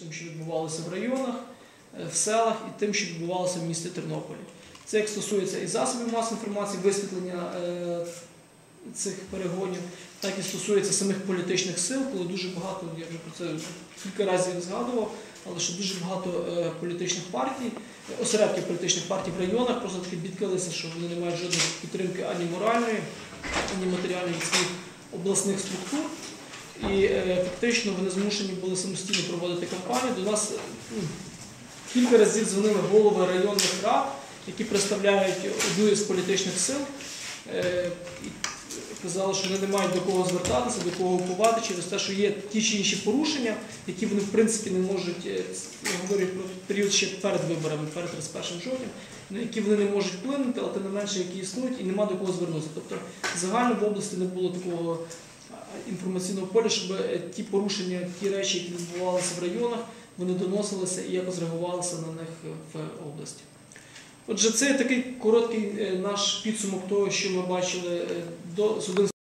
тим, що відбувалося в районах, е, в селах і тим, що відбувалося в місті Тернополі. Це як стосується і засобів масової інформації, висвітлення е, цих перегонів, так і стосується самих політичних сил, коли дуже багато, я вже про це кілька разів згадував, але що дуже багато е, політичних партій, осередків політичних партій в районах просто таки бідкалися, що вони не мають жодної підтримки ані моральної, ані матеріальної від своїх обласних структур. І е, фактично вони змушені були самостійно проводити кампанію. До нас ну, кілька разів дзвонили голови районних рад, які представляють одну із політичних сил. Е, казали, що вони не мають до кого звертатися, до кого уповати через те, що є ті чи інші порушення, які вони в принципі не можуть, е, я говорю про період ще перед виборами, перед 31 жовтня, на які вони не можуть вплинути, але тим не менше, які існують, і нема до кого звернутися. Тобто загально в області не було такого інформаційного поля, щоб е, ті порушення, ті речі, які відбувалися в районах, вони доносилися і якось реагувалися на них в області. Отже, це такий короткий е, наш підсумок того, що ми бачили е, до 11